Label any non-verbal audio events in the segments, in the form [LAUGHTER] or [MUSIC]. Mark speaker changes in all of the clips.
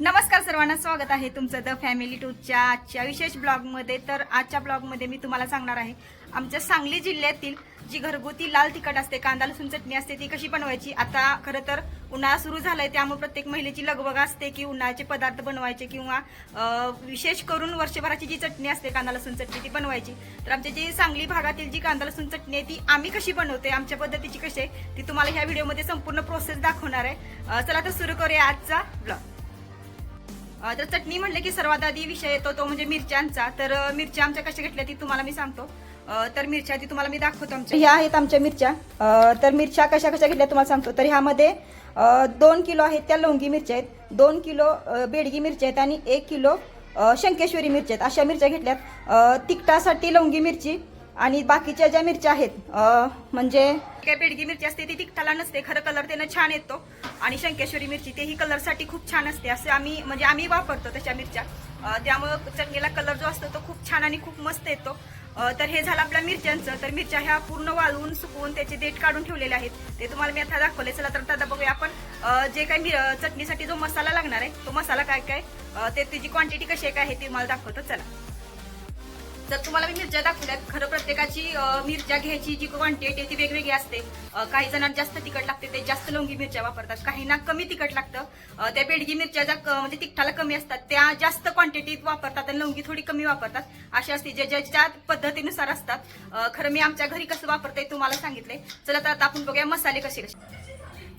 Speaker 1: नमस्कार सर्वांना स्वागत आहे तुमचं द फॅमिली टूच्या आजच्या विशेष ब्लॉगमध्ये. तर आजच्या ब्लॉगमध्ये मी तुम्हाला सांगणार आहे आमच्या सांगली जिल्ह्यातील जी घरगुती लाल तिखट असते कांदा लसूण चटणी असते ती कशी बनवायची? आता खरं तर उन्हाळा सुरू झालाय त्यामुळे प्रत्येक महिलेची लगबग असते की उन्हाळ्याचे पदार्थ बनवायचे किंवा विशेष करून वर्षभराची जी चटणी असते कांदा लसूण चटणी ती बनवायची. तर आमच्या जी सांगली भागातील जी कांदा लसूण चटणी आहे ती आम्ही कशी बनवते आमच्या पद्धतीची कशी आहे ती तुम्हाला ह्या व्हिडिओमध्ये संपूर्ण प्रोसेस दाखवणार आहे. चला तर सुरू करूया आजचा ब्लॉग तर चटणी म्हटलं की सर्वात आधी विषय येतो तो म्हणजे मिरच्यांचा. तर मिरच्या आमच्या कशा घेतल्या ती तुम्हाला मी सांगतो. तर मिरच्या ती तुम्हाला मी दाखवतो आमच्या. ह्या आहेत आमच्या मिरच्या. तर मिरच्या कशा कशा घेतल्या तुम्हाला सांगतो. तर ह्यामध्ये दोन किलो आहेत त्या लवंगी मिरच्या आहेत दोन किलो बेडगी मिरच्या आहेत आणि एक किलो शंकेश्वरी मिरच्या आहेत. अशा मिरच्या घेतल्यात. तिखटासाठी लवंगी मिरची आणि बाकीच्या ज्या मिरच्या आहेत म्हणजे काय बेडगी मिरची असते ती तिखटाला नसते. खरं कलर त्यानं छान येतो. आणि शंकेश्वरी मिरची तेही कलरसाठी खूप छान असते. असं आम्ही म्हणजे आम्ही वापरतो तशा मिरच्या. त्यामुळं चटणीला कलर जो असतो तो खूप छान आणि खूप मस्त येतो. तर हे झालं आपल्या मिरच्यांचं. तर मिरच्या ह्या पूर्ण वाळवून सुकवून त्याचे देठ काढून ठेवलेले आहेत. ते तुम्हाला मी आता दाखवले. चला तर आता बघूया आपण. जे काही चटणीसाठी जो मसाला लागणार आहे तो मसाला काय काय ते त्याची क्वांटिटी कशी काय आहे ते मला दाखवतो. चला. तर तुम्हाला मी मिरच्या दाखवल्यात खरं प्रत्येकाची मिरच्या घ्यायची जी क्वांटिटी आहे ती वेगवेगळी असते. काही जणांना जास्त तिखट लागते ते जास्त लवंगी मिरच्या वापरतात. काहींना कमी तिखट लागतं. त्या बेडगी मिरच्या ज्या म्हणजे तिखटाला कमी असतात. त्या जास्त क्वांटिटीत वापरतात आणि लवंगी थोडी कमी वापरतात. अशी असते. जे ज्याच्या पद्धतीनुसार असतात. खरं मी आमच्या घरी कसं वापरते तुम्हाला सांगितले चला तर आता आपण बघूया मसाले कसे कसे.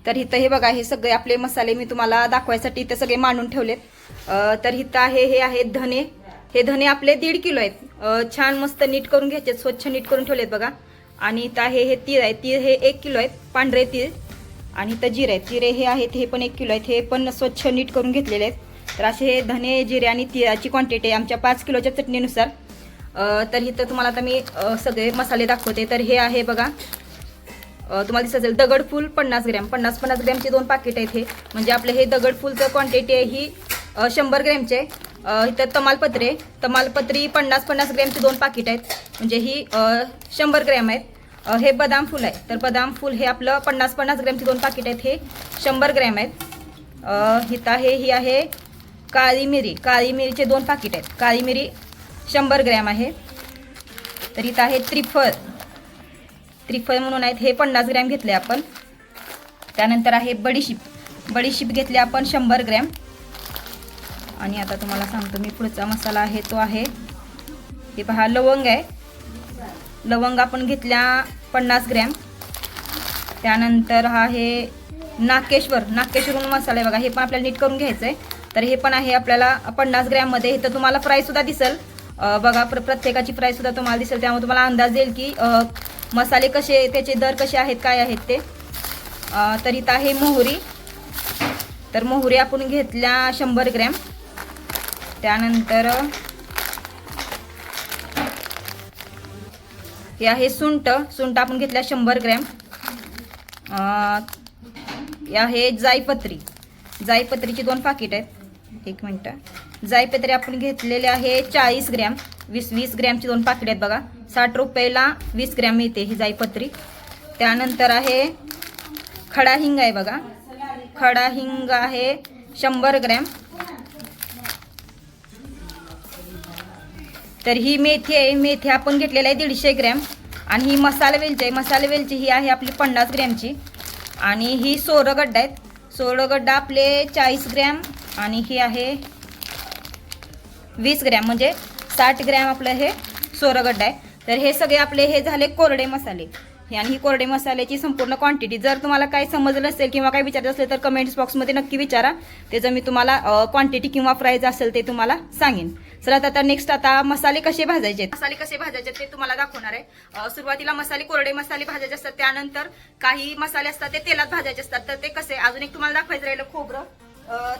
Speaker 1: तर इथं हे बघा हे सगळे आपले मसाले मी तुम्हाला दाखवायसाठी इथे सगळे मांडून ठेवलेत. तर इथं आहे हे आहे धने हे धने आपले दीड किलो आहेत. छान मस्त नीट करून घ्यायचे स्वच्छ नीट करून ठेवलेत बघा. आणि इथं आहे हे तीळ आहे. तीळ हे एक किलो आहेत पांढरे तीळ. आणि इथं जिरे आहेत. जिरे हे आहेत हे पण एक किलो आहेत. हे पण स्वच्छ नीट करून घेतलेले आहेत. तर असे हे धने जिरे आणि तिळाची क्वांटिटी आहे आमच्या पाच किलोच्या चटणीनुसार. तर इथं तुम्हाला आता मी सगळे मसाले दाखवते. तर हे आहे बघा. तुम्हाला दिसत असेल दगडफूल पन्नास ग्रॅम. पन्नास पन्नास ग्रॅमचे दोन पाकिट आहेत हे. म्हणजे आपलं हे दगडफूलचं क्वांटिटी आहे ही शंभर ग्रॅमचे. आहे इथं तमालपत्रे तमालपत्री पन्नास पन्नास ग्रॅमचे दोन पाकिट आहेत. म्हणजे ही शंभर ग्रॅम आहेत. हे बदाम फूल आहे. तर बदाम फूल हे आपलं पन्नास पन्नास ग्रॅमचे दोन पाकिट आहेत. हे शंभर ग्रॅम आहेत. हिता इथं आहे ही आहे काळी मिरी. काळी मिरीचे दोन पाकिट आहेत. काळी मिरी शंभर ग्रॅम आहे. तर इथं आहे त्रिफळ. त्रिफळ म्हणून आहेत. हे पन्नास ग्रॅम घेतले आपण. त्यानंतर आहे बडीशीप. बडीशीप घेतले आपण शंभर ग्रॅम. आणि आता तुम्हाला सांगतो मी पुढचा मसाला आहे तो आहे. हे पहा लवंग आहे. लवंग आपण घेतल्या पन्नास ग्रॅम. त्यानंतर हा आहे नाकेश्वर नाकेश्वरून मसाला आहे बघा हे पण आपल्याला नीट करून घ्यायचं आहे तर हे पण आहे आपल्याला पन्नास ग्रॅममध्ये हे तर तुम्हाला फ्रायसुद्धा दिसेल. बघा प्र प्रत्येकाची प्राईससुद्धा तुम्हाला दिसेल. त्यामुळे तुम्हाला अंदाज येईल की मसाले कसे त्याचे दर कसे आहेत काय आहेत ते. तर इथं आहे मोहरी. तर मोहरी आपण घेतल्या शंभर ग्रॅम. त्यानंतर हे आहे सुंट सुंट आपण घेतल्या शंभर ग्रॅम. हे आहे जायपत्री जायपत्रीची दोन पाकिट आहेत. एक मिनटं. जायपत्री आपण घेतलेले आहे चाळीस ग्रॅम वीस वीस ग्रॅमची दोन पाकिट आहेत बघा. साठ रुपयाला वीस ग्रॅम मिळते ही जायपत्री त्यानंतर आहे खडा हिंग आहे बघा. खडा हिंग आहे शंभर ग्रॅम. तर ही मेथी आहे. मेथी आपण घेतलेली आहे दीडशे ग्रॅम. आणि ही मसाला वेलची आहे. मसाला वेलची ही आहे आपली पन्नास ग्रॅमची. आणि ही सोरगड्डा आहेत. सोरगड्डा आपले चाळीस ग्रॅम आणि ही आहे वीस ग्रॅम. म्हणजे साठ ग्रॅम आपलं हे सोरगड्डा आहे. तर हे सगळे आपले हे झाले कोरडे मसाले. हे आणि ही कोरडे मसाल्याची संपूर्ण क्वांटिटी जर तुम्हाला काय समजलं असेल किंवा काय विचारायचं असेल तर कमेंट्स बॉक्समध्ये नक्की विचारा. त्याचं मी तुम्हाला क्वांटिटी किंवा प्राईज असेल ते तुम्हाला सांगेन. चला आता नेक्स्ट आता मसाले कसे भाजायचे? मसाले कसे भाजायचे ते तुम्हाला दाखवणार आहे. सुरुवातीला मसाले कोरडे मसाले भाजायचे असतात त्यानंतर काही मसाले असतात ते तेलात भाजायचे असतात. तर ते कसे? अजून एक तुम्हाला दाखवायचं राहिलं खोबरं.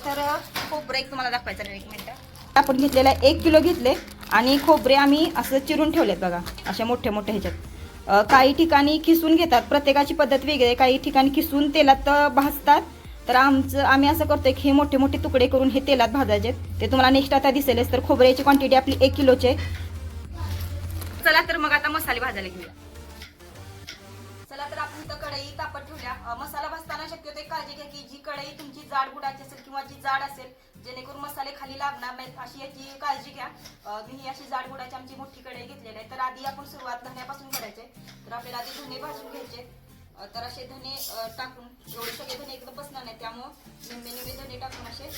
Speaker 1: तर खोबरं एक तुम्हाला दाखवायचं राहिलं एक मिनिट. आपण घेतलेला एक किलो घेतले आणि खोबरे आम्ही असं चिरून ठेवलेत बघा अशा मोठ्या मोठ्या ह्याच्यात. काही ठिकाणी किसून घेतात प्रत्येकाची पद्धत वेगळी आहे. काही ठिकाणी किसून तेलात भाजतात तर आमचं आम्ही असं करतोय की हे मोठे मोठे तुकडे करून हे तेलात भाजायचे. ते तुम्हाला नेक्स्ट आता दिसेलच तर खोबऱ्याची क्वांटिटी आपली एक किलोचे. चला तर मग आता मसाले भाजायला घेऊया. चला तर आपण इथं कढई तापत ठेवल्या. मसाला भाजताना शक्यतो एक काळजी घ्या की जी कढई तुमची जाड बुडाची असेल किंवा जी जाड असेल जेणेकरून मसाले खाली लागणार नाहीत अशी याची काळजी घ्या. मी ही अशी जाड बुडाची आमची मोठी कढई घेतलेली आहे. तर आधी आपण सुरुवात धण्यापासून करायचे. तर आपल्याला आधी धुणे भाजून घ्यायचे. तर असे धने टाकून एवढे सगळे धने एकदम बसणार नाही त्यामुळं निम्मे निम्मे धने टाकून असे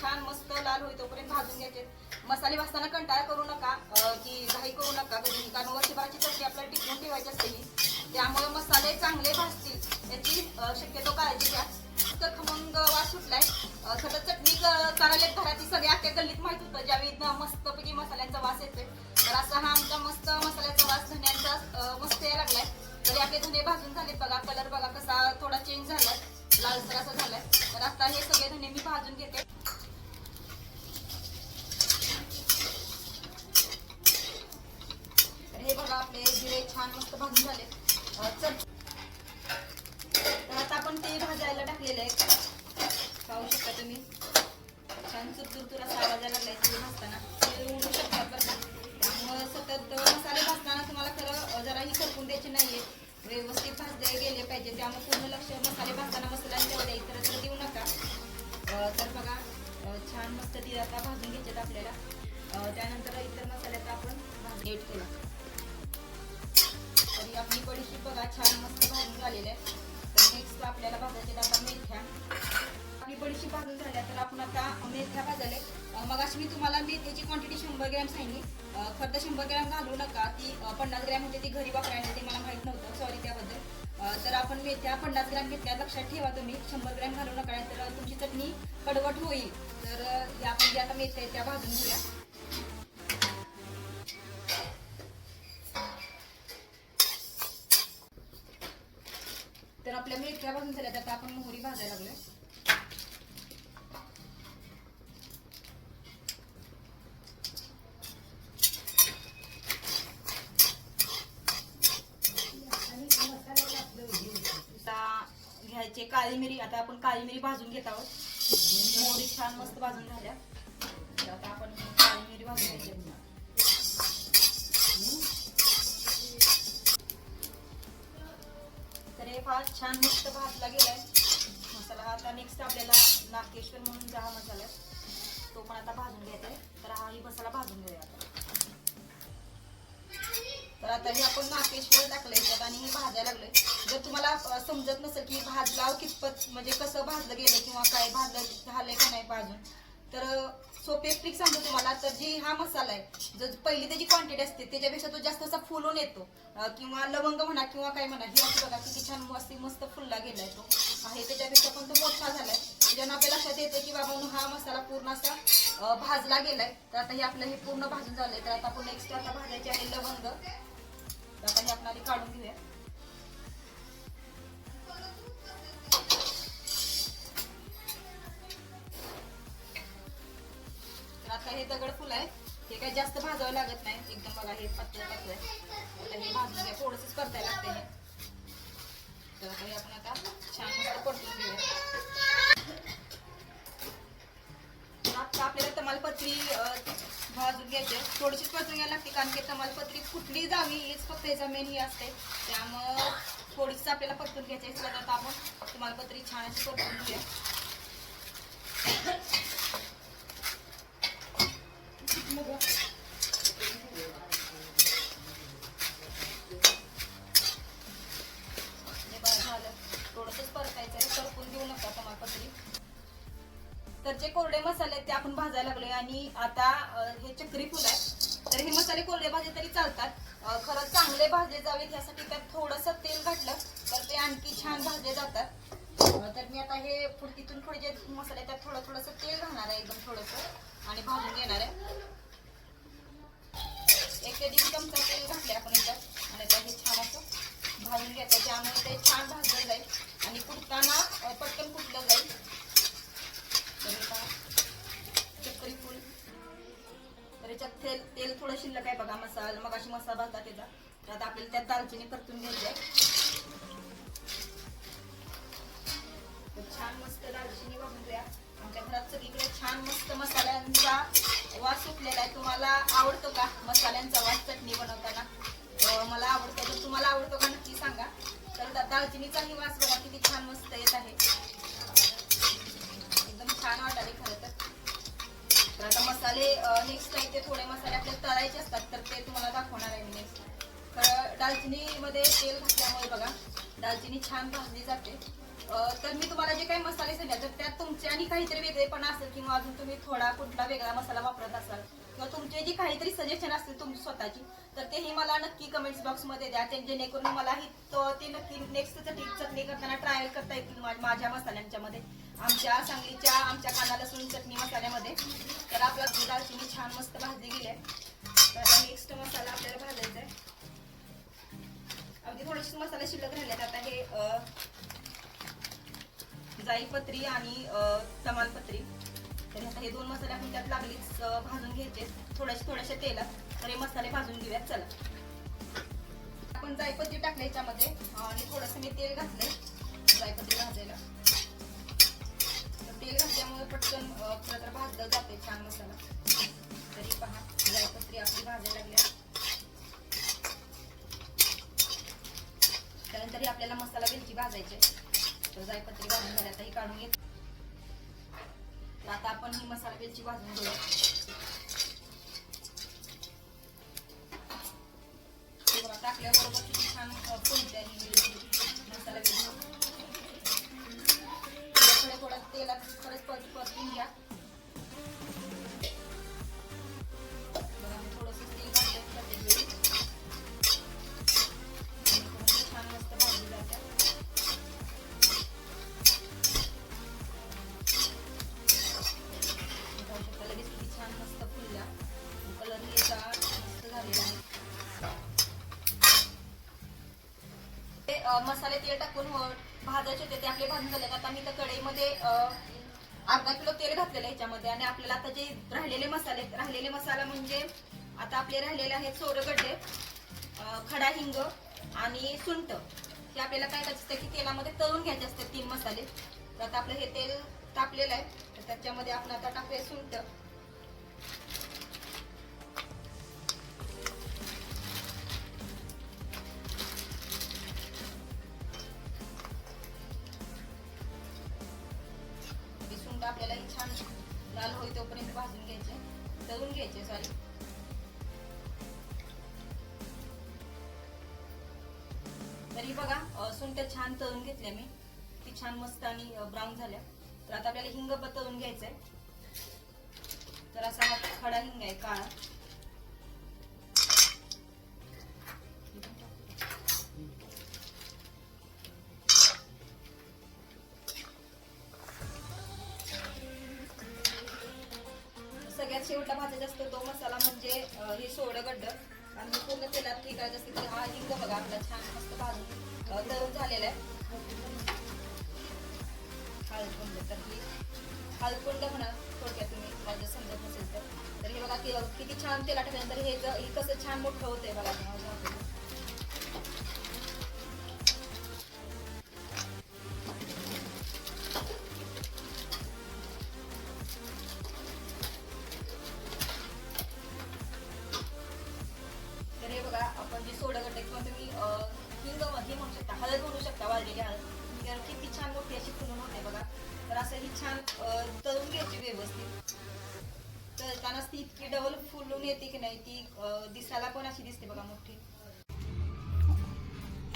Speaker 1: छान मस्त लाल होई तोपर्यंत भाजून घ्यायचे. मसाले भाजताना कंटाळा करू नका की घाई करू नका कधी कारण वर्षभराची चटणी आपल्याला टिकवून ठेवायची असते ही. त्यामुळे मसाले चांगले भाजतील. याची शक्यतो काळजी घ्या. तर खमंग वास सुटलाय. अं, खरं चटणी क- करायला घरात ही सगळ्या अख्ख्या गल्लीत माहीत होतं. ज्यावेळी मस्तपैकी मसाल्यांचा वास येतोय. तर असा हा आमचा मस्त मसाल्याचा वास धन्यांचा मस्त यायला लागलाय. तरी आपले धने भाजून झालेत बघा कलर बघा कसा थोडा चेंज झालाय. लालसर असा झालाय. तर आता हे सगळे धने मी भाजून घेते. तर हे बघा आपले जिरे छान मस्त भाजून झाले. तर आता आपण ते भाजायला टाकलेलं आहे. पाहू शकता तुम्ही. छान चुरचुरचुर असा आवाज यायला लागलाय ते भाजताना. ते उडू शकतात बरं त्यामुळं सतत मसाले भाजताना तुम्हाला खरं जराही करपून द्यायची नाहीये. व्यवस्थित भाजले गेले पाहिजे. त्यामुळे पूर्ण लक्ष मसाले भाजताना मसाल्यांच्या वर इतर देऊ नका. तर बघा छान मस्त ती आता भाजून घ्यायच्यात आपल्याला. त्यानंतर इतर मसाल्याचा आपण भाज केला. तरी आपली बडीशी बघा छान मस्त भाजून झालेली आहे. तर नेक्स्ट आपल्याला भाजायचे आता मेथ्या. आपली बडीशी भाजून झाल्या तर आपण आता मेथ्या भाजले मग अशी मी तुम्हाला मेथ्याची क्वांटिटी शंभर ग्रॅम सांगली अं, खरं तर शंभर ग्रॅम घालू नका. ती पन्नास ग्रॅम होते ती घरी वापरायला ते मला माहीत नव्हतं. सॉरी त्याबद्दल. तर आपण मेथ्या पन्नास ग्रॅम घेतल्या. लक्षात ठेवा तुम्ही शंभर ग्रॅम घालू नका तर तुमची चटणी कडवट होईल. तर या आपण जे आता मेथ्या आहेत त्या भाजून घेऊया. तर आपल्या मेथ्या भाजून झाल्या तर आपण मोहरी भाजायला लागलोय आता घ्यायचे काळी मिरी आता आपण काळी मिरी भाजून घेत आहोत. मोहरी छान मस्त भाजून झाल्या. तर आता आपण काळी मिरी भाजून घ्यायची तर हे फार छान मस्त भाजला गेलाय. मसाला आता नेक्स्ट आपल्याला नागेश्वर म्हणून जो हा मसाला तो पण आता भाजून घ्यायचा आहे तर हा ही मसाला भाजून घेऊया आता तर आता हे आपण नाकेश्वर टाकलंय त्यात आणि हे भाजायला लागलंय. जर तुम्हाला समजत नसेल की भाजला कितपत म्हणजे कसं भाजलं गेलं किंवा काय भाजलं झालंय का नाही भाजून तर सोपे ट्रिक सांगतो तुम्हाला. तर जी हा मसाला आहे जर पहिली त्याची क्वांटिटी असते त्याच्यापेक्षा तो जास्त असा फुलून येतो. किंवा लवंग म्हणा किंवा काय म्हणा हे असं बघा किती छान मस्त मस्त फुलला गेलाय तो. आहे त्याच्यापेक्षा पण तो मोठा झालाय. त्याच्यानं आपल्या लक्षात येतं की बाबा हा मसाला पूर्ण असा भाजला गेलाय. तर आता हे आपलं हे पूर्ण भाजून झालंय. तर आता आपण नेक्स्ट आता भाजायचे आहे लवंग. आता हे आपण आधी काढून घेऊया. तर आता हे दगड फुल आहे हे काही जास्त भाजावं लागत नाही. एकदम बघा हे पातळ पातळ आहे आता हे भाजून घ्या. थोडंसंच परताय लागते हे. तर आता हे आपण आता छान मस्त परतून घेऊया. आता आपल्याला तमालपत्री भाजून घ्यायचे थोडीशीच भाजून घ्यायला लागते कारण की तमालपत्री कुठली जावी हेच फक्त याचा मेन ही असते. त्यामुळं थोडीशीच आपल्याला परतून घ्यायची आहे. तर आपण तमालपत्री छान अशी परतून घेऊया. मसाले त्यात थोडं थोडंसं तेल घालणार आहे एकदम थोडंसं आणि भाजून घेणार आहे. एक ते दीड चमचा तेल घातले आपण याच्यात आणि त्यात हे छान असं भाजून घ्यायचं. त्यामुळे ते छान भाजलं जाईल आणि कुटताना पटकन कुटलं जाईल. तर चक्करी फुल. तर याच्यात तेल तेल थोडं शिल्लक आहे बघा मसाला मग अशी मसाला भाजला त्याचा. तर आता आपल्याला त्यात दालचिनी परतून घ्यायची आहे. छान मस्त दालचिनी भाजून आमच्या घरात सगळीकडे छान मस्त मसाल्यांचा वास सुटलेला आहे. तुम्हाला आवडतो का मसाल्यांचा वास चटणी बनवताना? मला आवडतो. तर तुम्हाला आवडतो का नक्की सांगा. तर दालचिनीचाही वास बघा किती छान मस्त येत आहे. एकदम छान वाटाले खरं तर. आता मसाले नेक्स्ट आहे ते थोडे मसाले आपल्याला तळायचे असतात तर ते तुम्हाला दाखवणार आहे मी नेक्स्ट तर दालचिनीमध्ये तेल घातल्यामुळे बघा दालचिनी छान भाजली जाते. तर मी तुम्हाला जे काही मसाले सांगितले तर त्यात तुमचे आणि काहीतरी वेगळेपणा असेल किंवा अजून तुम्ही थोडा कुठला वेगळा मसाला वापरत असाल किंवा तुमचे जी काहीतरी सजेशन असतील तुमची स्वतःची तर तेही मला नक्की कमेंट्स बॉक्समध्ये द्या. ते जेणेकरून मलाही तो ते नक्की नेक्स्ट चटणी चटणी करताना ट्रायल करता येतील माझ्या मसाल्यांच्या मध्ये. आमच्या सांगलीच्या आमच्या कांदा लसूण चटणी मसाल्यामध्ये. तर आपला दालचिनी छान मस्त भाजली गेली आहे. तर नेक्स्ट मसाला आपल्याला भाजायचा आहे. अगदी थोडेसे मसाले शिल्लक राहिलेत. आता हे जाईपत्री आणि तमालपत्री. तर आता हे दोन मसाले आपण त्यात लागलीच भाजून घ्यायचे. थोड्याशे थोड्याशा तेलात. तर हे मसाले भाजून घेऊयात चला. आपण जायपत्री टाकले याच्यामध्ये आणि थोडंसं मी तेल घातलंय जायपत्री भाजायला. तर तेल घातल्यामुळे पटकन खरं तर भाजलं जाते छान मसाला. तरी पहा जायपत्री आपली भाजायला लागल्या. त्यानंतर आपल्याला मसाला वेलची भाजायची आहे. तर जायपत्री भाजून झाली आता ही काढून घेत. तर आता आपण ही मसाला वेलची भाजून घेऊया. टाकल्याबरोबर किती छान मसाला वेलची थोडं थोडं तेलात परत परत परतून घ्या. तेल टाकून भाजायचे होते ते आपले भाजून झाले. आता मी त्या कढईमध्ये अर्धा किलो तेल घातलेलं ह्याच्यामध्ये. आणि आपल्याला आता जे राहिलेले मसाले राहिलेले मसाला म्हणजे आता आपले राहिलेले आहेत सोरगड्डे खडा हिंग आणि सुंट हे आपल्याला काय करायचं असतं की तेलामध्ये तळून घ्यायचे असते तीन मसाले. तर आता आपलं हे तेल तापलेलं आहे. तर त्याच्यामध्ये आपण आता टाकूया सुंट तळून तरी बघा अ, सुंठ छान तळून घेतल्या मी. ती छान मस्त आणि ब्राऊन झाल्या. तर आता आपल्याला हिंग ब- तळून घ्यायचंय. तर असा हा खडा हिंग आहे काळा. सगळ्यात शेवटला भाजायचा असतो तो मसाला म्हणजे हे सोडं गड्ड. आणि पूर्ण तेलात हे करायचं असतं की हा हिंग बघा आपला छान मस्त भाजून अ, तळून झालेला आहे. हळदकुंड तर ही हळदकुंड म्हणा थोडक्यात तुम्ही माझं समजत नसेल तर. हे बघा किती छान तेला टाकल्यानंतर हे हे कसं छान मोठं होतंय बघा.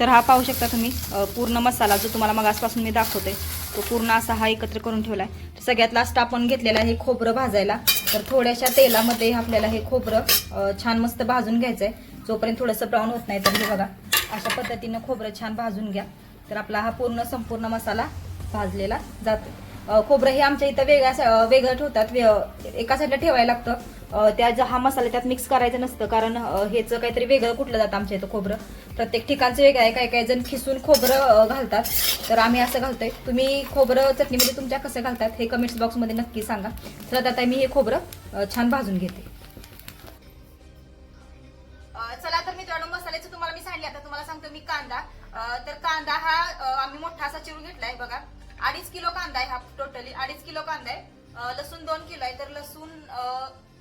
Speaker 1: तर हा पाहू शकता तुम्ही पूर्ण मसाला जो तुम्हाला मग आजपासून मी दाखवते तो पूर्ण असा हा एकत्र करून ठेवला तर सगळ्यात लास्ट आपण घेतलेला आहे खोबरं भाजायला. तर थोड्याशा तेलामध्ये आपल्याला हे खोबरं छान मस्त भाजून घ्यायचं आहे जोपर्यंत थोडंसं ब्राऊन होत नाही तर हे बघा अशा पद्धतीनं खोबरं छान भाजून घ्या. तर आपला हा पूर्ण संपूर्ण मसाला भाजलेला जातो खोबरं हे आमच्या इथं वेगळ्या वेगळं ठेवतात. एका साईडला ठेवायला लागतं. त्या जो हा मसाला त्यात मिक्स करायचं नसतं. कारण अ, काहीतरी वेगळं कुठलं जातं आमच्या इथं खोबरं. प्रत्येक ठिकाणचं वेगळं आहे. काही काही जण खिसून खोबरं घालतात. तर आम्ही असं घालतोय. तुम्ही खोबरं चटणीमध्ये तुमच्या कसं घालतात हे कमेंट्स बॉक्समध्ये नक्की सांगा. तर आता मी हे खोबरं छान भाजून घेते. चला तर मित्रांनो मसाल्याचं तुम्हाला मी सांगितलं. आता तुम्हाला सांगतो मी कांदा. तर कांदा हा आम्ही मोठा असा चिरून घेतलाय बघा. अडीच किलो कांदा आहे हा टोटली अडीच किलो कांदा आहे. लसूण दोन किलो आहे. तर लसूण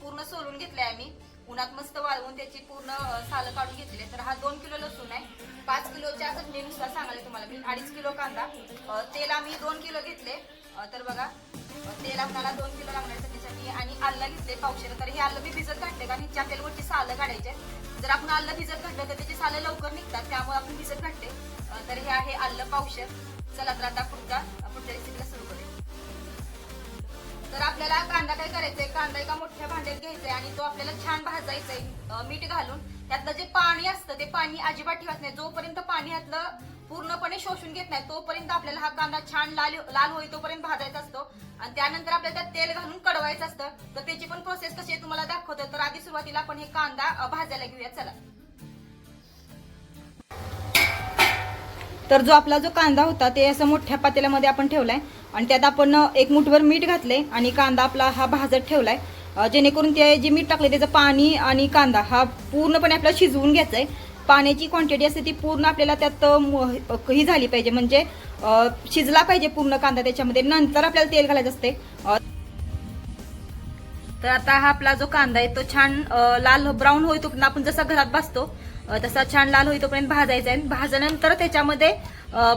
Speaker 1: पूर्ण सोलून घेतलाय आम्ही. उन्हात मस्त वाळवून त्याची पूर्ण सालं काढून घेतली तर हा दोन किलो लसूण आहे. पाच किलोच्या चटणीनुसार सांगायला तुम्हाला मी. अडीच किलो कांदा. तेल आम्ही दोन किलो घेतले. तर बघा तेल आपल्याला दोन किलो लागणार चटणीसाठी. आणि आल्लं घेतले पावशेर. तर हे आलं मी भिजत घातले कारण हिच्या तेलवरची सालं काढायचे जर आपण आलं भिजत घातलं तर त्याची सालं लवकर निघतात. त्यामुळे आपण भिजत घातले तर हे आहे आलं पावशेर. चला तर आता पुढचा पुढच्या रेसिपीला सुरू करूया. तर आपल्याला कांदा काय करायचंय? कांदा एका मोठ्या भांड्यात घ्यायचाय आणि तो आपल्याला छान भाजायचा आहे मीठ घालून. त्यातलं जे पाणी असतं ते पाणी अजिबात ठेवत नाही. जोपर्यंत पाणी यातलं पूर्णपणे शोषून घेत नाही तोपर्यंत आपल्याला हा कांदा छान लाल लाल होई तोपर्यंत भाजायचा असतो. आणि त्यानंतर आपल्याला त्यात तेल घालून कडवायचं असतं. तर त्याची पण प्रोसेस कशी आहे तुम्हाला दाखवतो. तर आधी सुरुवातीला आपण हे कांदा भाजायला घेऊया. चला. तर जो आपला जो कांदा होता ते असं मोठ्या पातेल्यामध्ये आपण ठेवलाय. आणि त्यात आपण एक मुठभर मीठ घातले आणि कांदा आपला हा भाजत ठेवलाय. आहे जेणेकरून ते जे मीठ टाकले त्याचं पाणी आणि कांदा हा पूर्णपणे आपल्याला शिजवून घ्यायचा आहे पाण्याची क्वांटिटी असते ती पूर्ण आपल्याला त्यात ही झाली पाहिजे. म्हणजे शिजला पाहिजे पूर्ण कांदा त्याच्यामध्ये. नंतर आपल्याला तेल घालायचं असते. तर आता हा आपला जो कांदा आहे तो छान लाल ब्राऊन होई आपण जसा घरात भाजतो तसा छान लाल होईतोपर्यंत भाजायचा आहे. भाजल्यानंतर त्याच्यामध्ये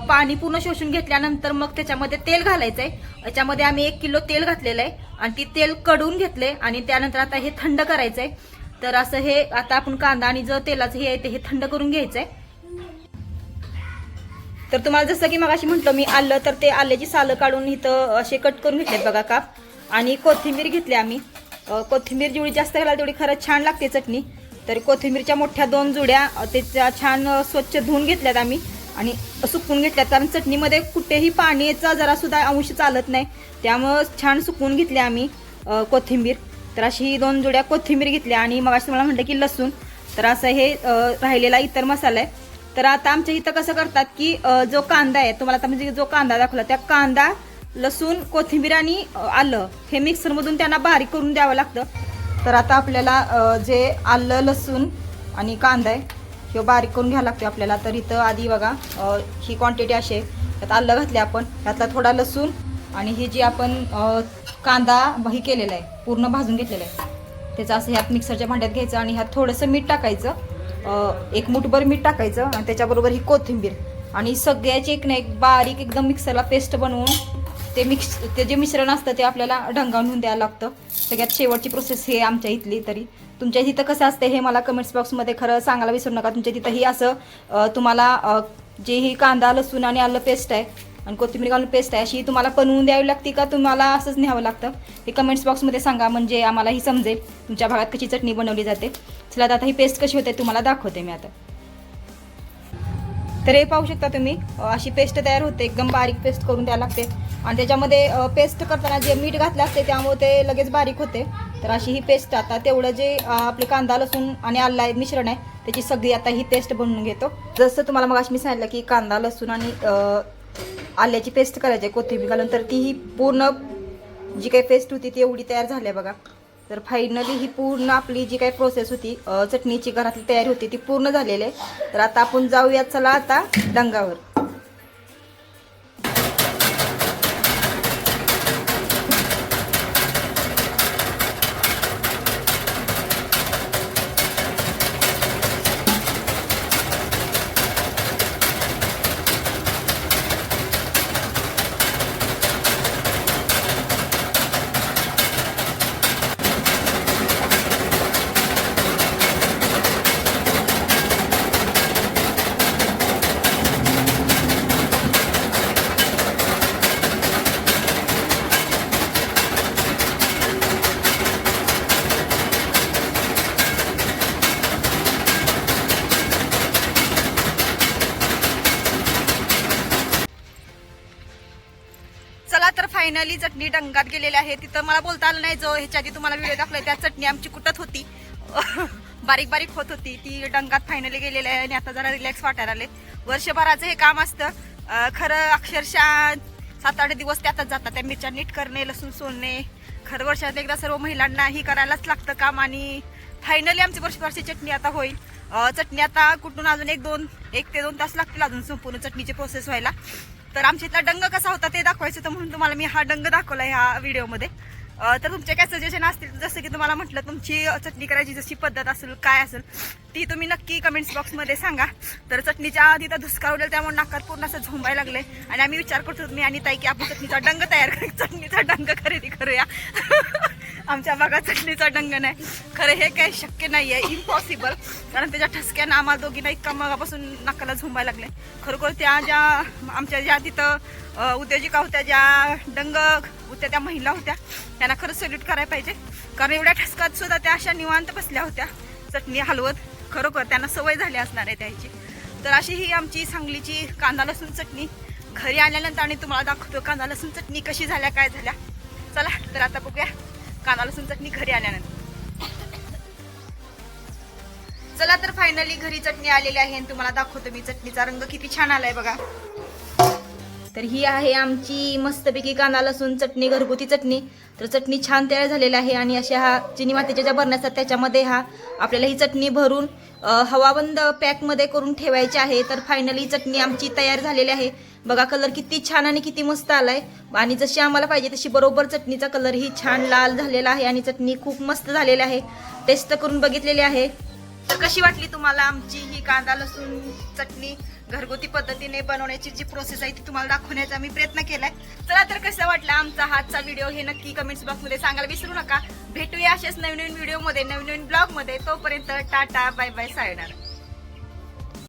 Speaker 1: पाणी पूर्ण शोषून घेतल्यानंतर मग त्याच्यामध्ये तेल घालायचं आहे याच्यामध्ये आम्ही एक किलो तेल घातलेलं आहे आणि ती तेल कडून घेतले आणि त्यानंतर आता हे थंड करायचं आहे तर असं हे आता आपण कांदा आणि जो तेलाचं हे आहे ते हे थंड करून घ्यायचं आहे तर तुम्हाला जसं की मगाशी म्हटलं मी आलं तर ते आल्याची सालं काढून इथं असे कट करून घेतलेत बघा काप. आणि कोथिंबीर घेतली आम्ही. कोथिंबीर जेवढी जास्त घाला तेवढी खरंच छान लागते चटणी. तर कोथिंबीरच्या मोठ्या दोन जुड्या त्याच्या छान स्वच्छ धुवून घेतल्यात आम्ही. आणि सुकवून घेतल्यात कारण चटणीमध्ये कुठेही पाण्याचा जरासुद्धा अंश चालत नाही. त्यामुळं छान सुकवून घेतले आम्ही कोथिंबीर. तर अशी ही दोन जुड्या कोथिंबीर घेतल्या आणि मग मला म्हटलं की लसूण. तर असं हे राहिलेला इतर मसाला आहे. तर आता आमच्या इथं कसं करतात की जो कांदा आहे तुम्हाला आता म्हणजे जो कांदा दाखवला त्या कांदा लसूण कोथिंबीर आणि आलं. हे मिक्सरमधून त्यांना बारीक करून द्यावं लागतं. तर आता आपल्याला जे आलं लसूण आणि कांदा आहे हे बारीक करून घ्यावं लागतो आपल्याला. तर इथं आधी बघा ही क्वांटिटी अशी आहे. त्यात आलं घातले आपण. त्यातला थोडा लसूण आणि ही जी आपण कांदा ही केलेला आहे पूर्ण भाजून घेतलेला आहे. त्याचं असं ह्यात मिक्सरच्या भांड्यात घ्यायचं आणि ह्यात थोडंसं मीठ टाकायचं. एक मुठभर मीठ टाकायचं आणि त्याच्याबरोबर ही कोथिंबीर. आणि सगळ्याची एक ना एक बारीक एकदम मिक्सरला पेस्ट बनवून ते मिक्स ते जे मिश्रण असतं ते आपल्याला ढंगावून द्यायला लागतं. सगळ्यात शेवटची प्रोसेस हे आमच्या इथली तरी. तुमच्या तिथं कसं असतं हे मला कमेंट्स बॉक्समध्ये खरं सांगायला विसरू नका. तुमच्या तिथंही असं तुम्हाला जे ही कांदा लसूण आणि आलं पेस्ट आहे आणि कोथिंबीर घालून पेस्ट आहे अशी तुम्हाला बनवून द्यावी लागते का? तुम्हाला असंच न्यावं लागतं. हे कमेंट्स बॉक्समध्ये सांगा म्हणजे आम्हालाही समजेल. तुमच्या भागात कशी चटणी बनवली जाते. चला आता ही पेस्ट कशी होते तुम्हाला दाखवते मी आता. तर हे पाहू शकता तुम्ही अशी पेस्ट तयार होते. एकदम बारीक पेस्ट करून द्यायला लागते. आणि त्याच्यामध्ये पेस्ट करताना जे मीठ घातलं असते त्यामुळे ते लगेच बारीक होते. तर अशी ही पेस्ट आता तेवढं जे आपले कांदा लसूण आणि आल्ला मिश्रण आहे त्याची सगळी आता ही पेस्ट बनवून घेतो. जसं तुम्हाला मग मी सांगितलं की कांदा लसूण आणि आल्याची पेस्ट करायची आहे कोथिंबीर घालून तर ती ही पूर्ण जी काही पेस्ट होती ती एवढी तयार झाली आहे बघा. तर फायनली ही पूर्ण आपली जी काही प्रोसेस होती चटणीची घरातली तयारी होती ती पूर्ण झालेली आहे. तर आता आपण जाऊयात चला आता डंगावर. तर मला बोलता आलं नाही जो ह्याच्या आधी तुम्हाला व्हिडिओ दाखवला त्या चटणी आमची कुटत होती. [LAUGHS] बारीक बारीक होत होती. ती डंगात फायनली गेलेली आहे आणि आता जरा रिलॅक्स वाटायला आले वर्षभराचं हे काम असतं. खरं अक्षरशः सात आठ दिवस त्यातच जातात. त्या मिरच्या नीट करणे लसूण सोलणे. खरं वर्षात एकदा सर्व महिलांना ही करायलाच लागतं काम आणि फायनली आमची वर्षभरची चटणी आता होईल. चटणी आता कुठून अजून एक दोन एक ते दोन तास लागतील अजून संपूर्ण चटणीची प्रोसेस व्हायला. तर आमच्या इथला डंग कसा होता ते दाखवायचं होतं म्हणून तुम्हाला मी हा डंग दाखवला ह्या व्हिडिओमध्ये तर तुमचे काय सजेशन असतील? जसं की तुम्हाला म्हटलं तुमची चटणी करायची जशी पद्धत असेल काय असेल ती तुम्ही नक्की कमेंट्स बॉक्समध्ये सांगा. तर चटणीच्या आधी तर धुसका उडेल त्यामुळे नाकात पूर्ण असं झोंबायला लागले आणि आम्ही विचार करतो मी आणि ताई की आपण चटणीचा डंग तयार कर चटणीचा डंग खरेदी करूया. आमच्या भागात चटणीचा डंग नाही. खरं हे काही शक्य नाही आहे इम्पॉसिबल कारण त्याच्या ठसक्यानं आम्हाला दोघींना इतका मगापासून नाकाला झोंबायला लागले खरोखर त्या ज्या आमच्या ज्या तिथं उद्योजिका होत्या ज्या डंग होत्या त्या महिला होत्या त्यांना खरंच सल्यूट करायला पाहिजे. कारण एवढ्या ठसकात सुद्धा त्या अशा निवांत बसल्या होत्या. चटणी हलवत खरोखर त्यांना सवय झाली असणार आहे त्याची. तर अशी ही आमची सांगलीची कांदा लसूण चटणी. घरी आल्यानंतर आणि तुम्हाला दाखवतो कांदा लसूण चटणी कशी झाल्या काय झाल्या. चला तर आता बघूया कांदा लसूण चटणी घरी आल्यानंतर. चला तर फायनली घरी चटणी आलेली आहे आणि तुम्हाला दाखवतो मी चटणीचा रंग किती छान आलाय बघा. तर ही आहे आमची मस्तपैकी कांदा लसूण चटणी घरगुती चटणी. तर चटणी छान तयार झालेली आहे आणि अशा हा चिनी मातीच्या ज्या बरण्या असतात त्याच्यामध्ये हा आपल्याला ही चटणी भरून हवाबंद पॅकमध्ये करून ठेवायची आहे. तर फायनली चटणी आमची तयार झालेली आहे. बघा कलर किती छान आणि किती मस्त आलाय. आणि जशी आम्हाला पाहिजे तशी बरोबर चटणीचा कलर ही छान लाल झालेला आहे आणि चटणी खूप मस्त झालेली आहे. टेस्ट करून बघितलेली आहे. तर कशी वाटली तुम्हाला आमची ही कांदा लसूण चटणी? घरगुती पद्धतीने बनवण्याची जी प्रोसेस आहे ती तुम्हाला दाखवण्याचा मी प्रयत्न केलाय. चला तर कसं वाटलं आमचा हातचा व्हिडिओ हे नक्की कमेंट्स बॉक्समध्ये सांगायला विसरू नका. भेटूया अशाच नवीन नवीन व्हिडिओमध्ये नवीन नवीन ब्लॉगमध्ये तोपर्यंत टाटा बाय बाय सायणार